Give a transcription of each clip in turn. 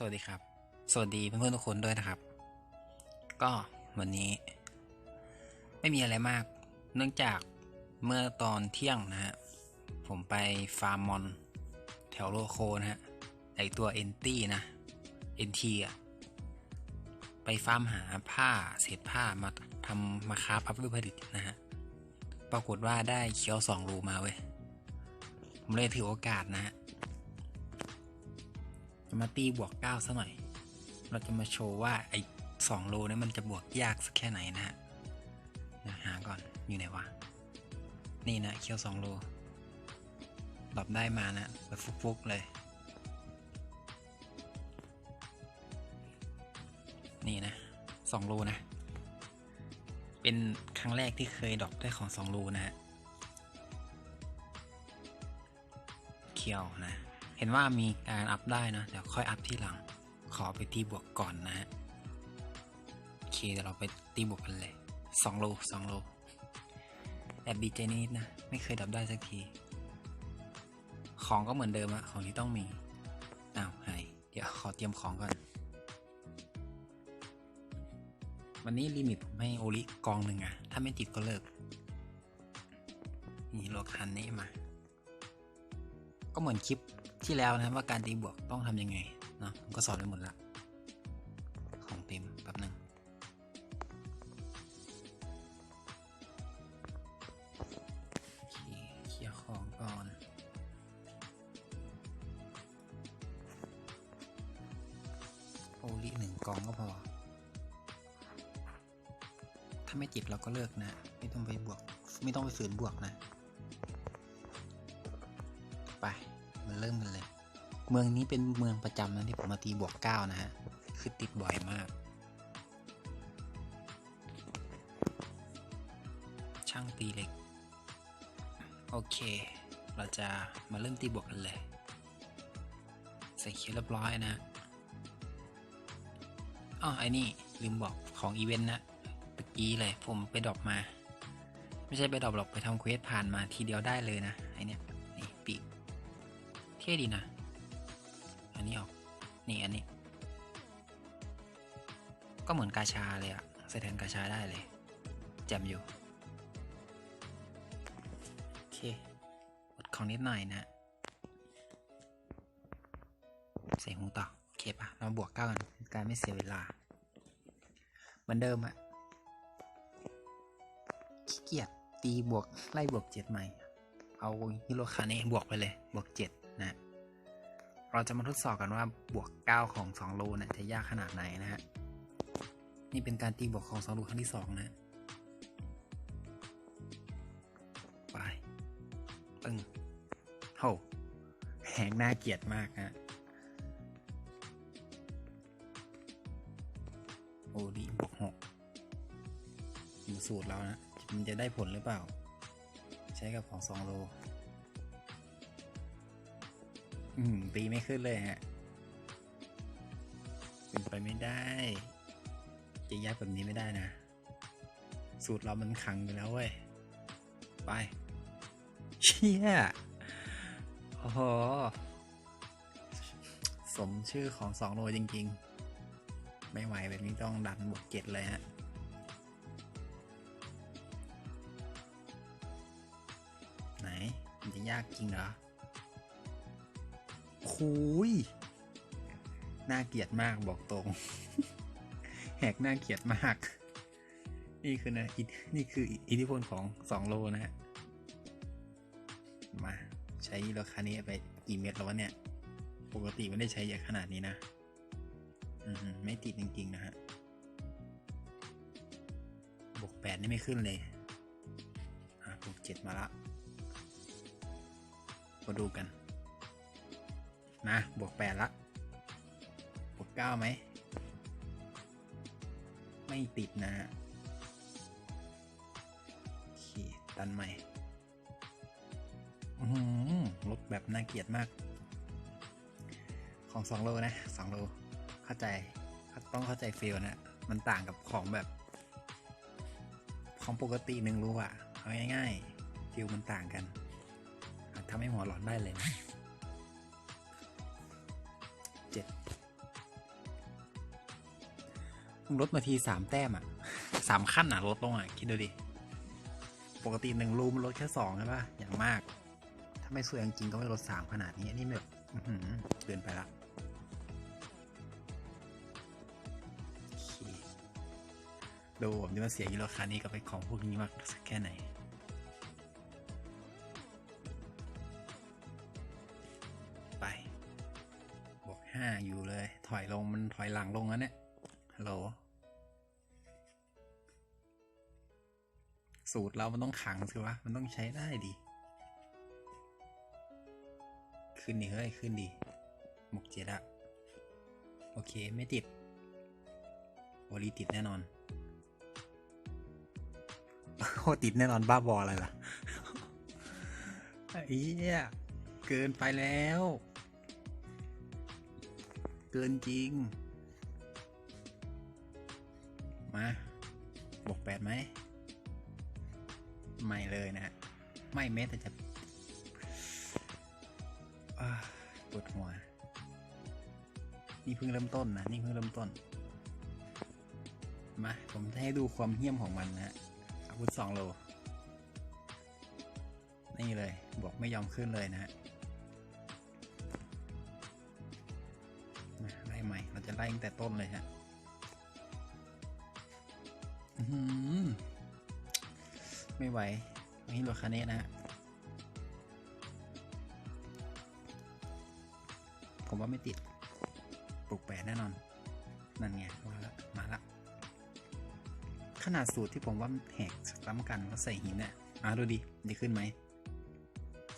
สวัสดีครับ สวัสดีเพื่อนๆทุกคนด้วยนะครับ ก็วันนี้ ไม่มีอะไรมาก เนื่องจากเมื่อตอนเที่ยงนะฮะ ผมไปฟาร์มมอน แถวโลโคนะฮะ ไอตัวเอนตี้นะเอนทีอะไปฟาร์มหาผ้าเศษผ้ามาทำมาค้าพับรูปผลิตนะฮะ ปรากฏว่าได้เคี้ยวสองรูมาเว้ย ผมเลยถือโอกาสนะฮะ มาตีบวกเก้าซะหน่อย เราจะมาโชว์ว่าไอ้สองโลนี่มันจะบวกยากสักแค่ไหนนะฮะหาก่อนอยู่ไหนวะ นี่นะเคียวสองโลหลบได้มานะแบบฟุกๆเลย นี่นะสองโลนะ เป็นครั้งแรกที่เคยดรอปได้ของสองโลนะฮะเคียวนะ เห็นว่ามีการอัพได้นะเดี๋ยวค่อยอัพที่หลัง ขอไปตีบวกก่อนนะฮะโอเคเดี๋ยวเราไปตีบวกกันเลยสองโลสองโลแอบดีใจนิดนะ ไม่เคยดับได้สักที ของก็เหมือนเดิมอะของที่ต้องมีอ้าวหายเดี๋ยวขอเตรียมของก่อน วันนี้ลิมิตผมให้โอลิกองหนึ่งอะถ้าไม่ติดก็เลิก นี่โลคันนี้มา ก็เหมือนคลิป ที่แล้วนะว่าการตีบวกต้องทำยังไงเนาะผมก็สอนไปหมดละของเต็มแป๊บหนึงเคเคลียร์ของก่อนโอลิหนึ่งกองก็พอ ถ้าไม่จิตเราก็เลิกนะ ไม่ต้องไปบวก ไม่ต้องไปฝืนบวกนะ เริ่มกันเลย เมืองนี้เป็นเมืองประจำนะที่ผมมาตีบวกเก้านะฮะ คือติดบ่อยมาก ช่างตีเล็ก โอเค เราจะมาเริ่มตีบวกกันเลย ใส่เคียร์เรียบร้อยนะอ๋อไอ้นี่ลืมบอกของอีเวนต์นะตะกี้เลยผมไปดรอปมา ไม่ใช่ไปดรอปหรอกไปทำเควสผ่านมาทีเดียวได้เลยนะไอเนี้ยนี่ ท่ดีนะ อันนี้ออก นี่อันนี้ ก็เหมือนกาชาเลยอะใส่แทนกาชาได้เลยแจ่มอยู่ โอเคอดของนิดหน่อยนะ ใส่หูต่อ โอเคปะเราบวกเก้ากันการไม่เสียเวลา เหมือนเดิมอะขี้เกียจตีบวกไล่บวกเจ็ดใหม่ เอาฮิโรคาเนะบวกไปเลย บวกเจ็ด นะเราจะมาทดสอบกันว่าบวก 9 ของ2โลเนะจะยากขนาดไหนนะฮะนี่เป็นการตีบวกของ2โลครั้งที่2นะไปปึ้งโหแหงน่าเกลียดมากฮะโอ้ดีบวกหกดูสูตรแล้วนะ มันจะได้ผลหรือเปล่า ใช้กับของ2โล อืม ตีไม่ขึ้นเลยฮะเป็นไปไม่ได้จะยากแบบนี้ไม่ได้นะ สูตรเรามันขังอยู่แล้วเว้ย ไป เชี่ยโอ้โห สมชื่อของสองโลจริง ๆ ไม่ไหวแบบนี้ต้องดันบวกเจ็ดเลยฮะไหน มันจะยากจริงเหรอ คุยน่าเกลียดมากบอกตรง แหกน่าเกลียดมาก นี่คือนะอินี่คืออิทธิพลของสองโลนะฮะ มาใช้ราคานี้ไปกี่เม็ดแล้ววะเนี่ย ปกติไม่ได้ใช้เยอะขนาดนี้นะ อืมไม่ติดจริง ๆ นะฮะบวกแปดนี่ไม่ขึ้นเลย อะบวกเจ็ดมาละมาดูกัน นะ บวกแปดละ บวกเก้าไหม ไม่ติดนะฮะโอเคตันใหม่ลดแบบน่าเกลียดมาก ของสองโลนะสองโล เข้าใจ ต้องเข้าใจฟีลนะ มันต่างกับของแบบ ของปกติหนึ่งรูอะเอาง่ายๆฟีลมันต่างกันทำให้หัวหลอนได้เลยนะ มึงลดมาทีสามแต้มอะสามขั้นอะลดลงอะ คิดดูดิ ปกติหนึ่งรูมลดแค่สองใช่ป่ะ อย่างมาก ถ้าไม่สวยจริงๆก็ไม่ลดสามขนาดนี้อันนี่แบบเกินไปละดูผมจะมาเสียยีราคานี้กับไปของพวกนี้มากสักแค่ไหนไปบวกห้าอยู่เลย ถอยลงมันถอยหลังลงแล้วเนี่ย ฮัลโหลสูตรเรามันต้องขังสิวะ มันต้องใช้ได้ดิขึ้นดิเฮ้ย ขึ้นดิหมกเจ็ดอะโอเค ไม่ติดโอลีติดแน่นอนโคติดแน่นอนบ้าบออะไรล่ะไอ้เหี้ยเกินไปแล้ว เกินจริง มา บวกแปดไหม ไม่เลยนะฮะ ไม่แม้แต่จะปวดหัว นี่เพิ่งเริ่มต้นนะ นี่เพิ่งเริ่มต้น มา ผมจะให้ดูความเหี้ยมของมันนะฮะอาวุธสองโล นี่เลย บอกไม่ยอมขึ้นเลยนะฮะไล่ใหม่ เราจะไล่ตั้งแต่ต้นเลยฮะ ไม่ไหวนี่โรคาเนะนะฮะผมว่าไม่ติด ปลุกแปดแน่นอน นั่นไงมาละมาละ ขนาดสูตรที่ผมว่าแหกซ้ำกันแล้วใส่หินเนี่ยมาดูดิจะขึ้นไหม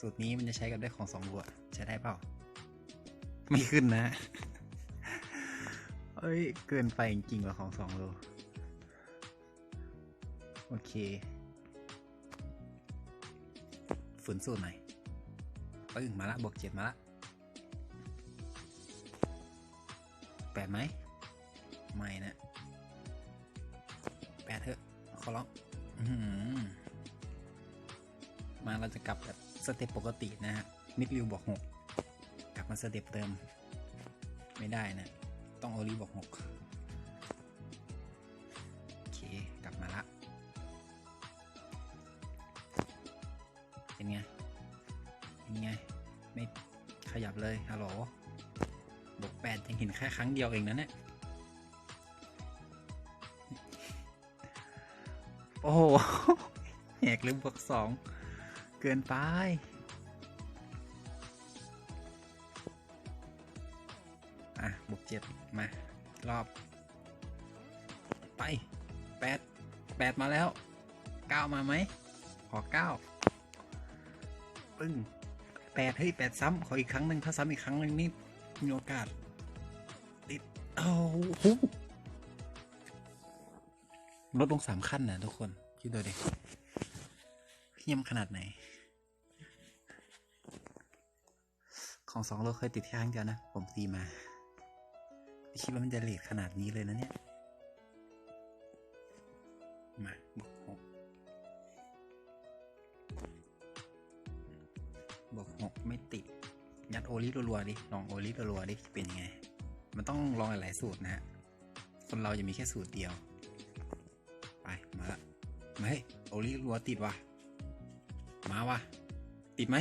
สูตรนี้มันจะใช้กับได้ของสองบัวใช้ได้เปล่า ไม่ขึ้นนะ เอ้ย เกินไปจริงๆว่ะของสองโล โอเค ฝืนสูตรหน่อยปึ้งมาละบวกเจ็ดมาละแปดไหม ไม่นะแปดเถอะขอร้องมาเราจะกลับแบบสเต็ปปกตินะฮะมิดริวบอกหกกลับมาสเต็ปเติม ไม่ได้นะ ต้องโอลีบอกหก เป็นไง เป็นไง ไม่ขยับเลยฮัลโหลบวกแปดยังเห็นแค่ครั้งเดียวเองนะเนี่ยโอ้โหแหกลืมบวกสองเกินไปอะบวกเจ็ดมา รอบ ไปแปดแปดมาแล้วเก้ามาไหม ขอเก้า ปึ้งแปดเฮ้ยแปดซ้ำขออีกครั้งหนึ่งถ้าซ้ำอีกครั้งหนึ่งนี่มีโอกาสติดโอ้โหลดลงสามขั้นนะทุกคนคิดดูดิเยี่ยมขนาดไหน ของสองโลเคยติดแค่ครั้งเดียวนะ ผมตีมาไม่คิดว่ามันจะเลทขนาดนี้เลยนะเนี่ย ลิรัวๆดิลองโอลิรัวๆดิเป็นยังไง มันต้องลองหลายสูตรนะฮะคนเราจะมีแค่สูตรเดียว ไปมาละมาเฮ้ยโอลิรัวติดว่ะมาวะติดไหม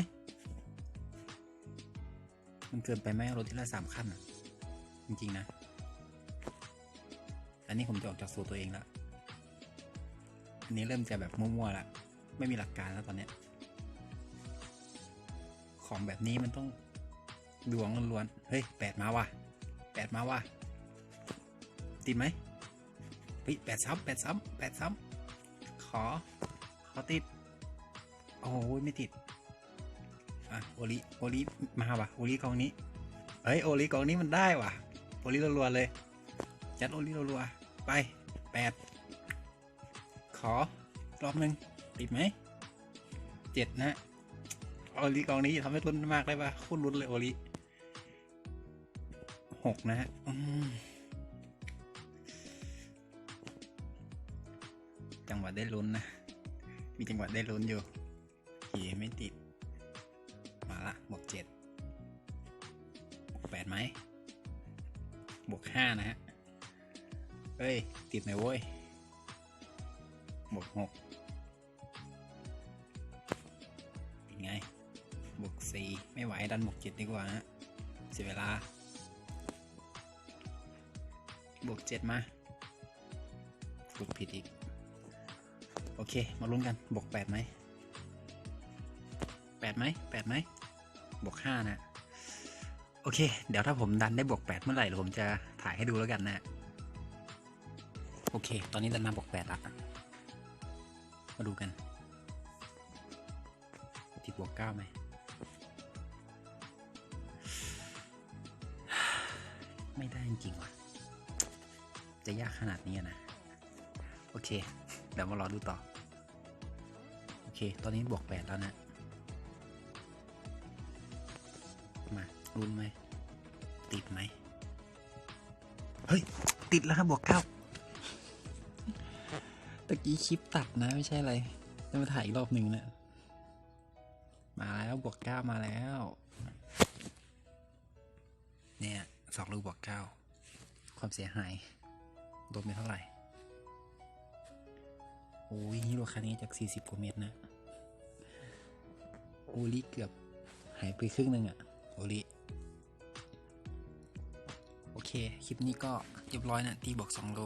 มันเกินไปไหมรถที่ละสามขั้นจริงๆนะ อันนี้ผมจะออกจากสูตรตัวเองล้วอันนี้เริ่มจะแบบมั่วๆละไม่มีหลักการแล้วตอนเนี้ยของแบบนี้มันต้อง ดวงล้วนเฮ้ยแปดมาว่ะแปดมาว่ะติดไหมเฮ้ยแปดซ้ำแปดซ้ำแปดซ้ำขอ ขอติด โอ้ยไม่ติด อะโอลิโอลิมาว่ะโอลิกองนี้เฮ้ยโอลิกองนี้มันได้ว่ะโอลิรัวๆเลยจัดโอลิรัวๆไปแปดขอรอบหนึ่งติดไหมเจ็ดนะโอลิกองนี้ทำให้ลุ้นมากได้ปะโคตรลุ้นเลยโอลิ หกนะฮะจังหวะได้ลุ้นนะ มีจังหวะได้ลุ้นอยู่เหีไม่ติด มาละบวกเจ็ดบวกแปดไหมบวกห้านะฮะเฮ้ย ติดไหนอยเว้ยบวกหกเป็นไงบวกสี่ไม่ไหวดันบวกเจ็ดดีกว่าฮะเสียเวลา บวกเจ็ดมากดผิดอีก โอเค มาลุ้นกัน บวกแปดไหมแปดไหมแปดไหมบวกห้านะ โอเค เดี๋ยวถ้าผมดันได้บวกแปดเมื่อไหร่เดี๋ยวผมจะถ่ายให้ดูแล้วกันนะ โอเค ตอนนี้ดันมาบวกแปดละมาดูกันติดบวกเก้าไหมไม่ได้จริงๆว่ะ จะยากขนาดนี้นะ โอเค เดี๋ยวมารอดูต่อ โอเค ตอนนี้บวกแปดแล้วนะ มาลุ้นไหม ติดไหม เฮ้ย ติดแล้วครับบวกเก้าตะกี้คลิปตัดนะไม่ใช่อะไรจะมาถ่ายอีกรอบหนึ่งเนะมาแล้วบวกเก้ามาแล้ว เนี่ยสองลูกบวกเก้าความเสียหาย โดนไปเท่าไหร่ โอ้ยฮิโรคานี้จาก 40กว่าเมตรนะ โอลิเกือบหายไปครึ่งหนึ่งอะโอลิโอเค คลิปนี้ก็เรียบร้อยนะ ตีบอก 2 โล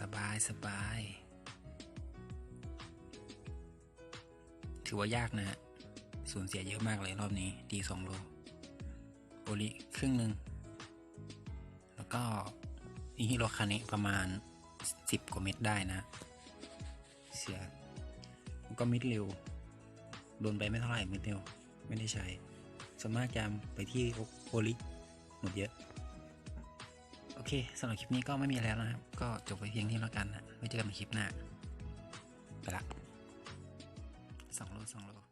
สบายสบายถือว่ายากนะฮะ สูญเสียเยอะมากเลยรอบนี้ตี2โล โอลิครึ่งหนึ่ง แล้วก็ อิฮิโรคาเนะประมาณ 10 กว่าเม็ดได้นะ เสียก็มิดเร็วโดนไปไม่เท่าไหร่มิดเร็วไม่ได้ใช้ส่วนมากจะไปที่โอลิหมดเยอะ โอเคสำหรับคลิปนี้ก็ไม่มีแล้วนะครับ ก็จบไปเพียงที่แล้วกันนะไว้เจอกันในคลิปหน้า ไปละสองโลสองโล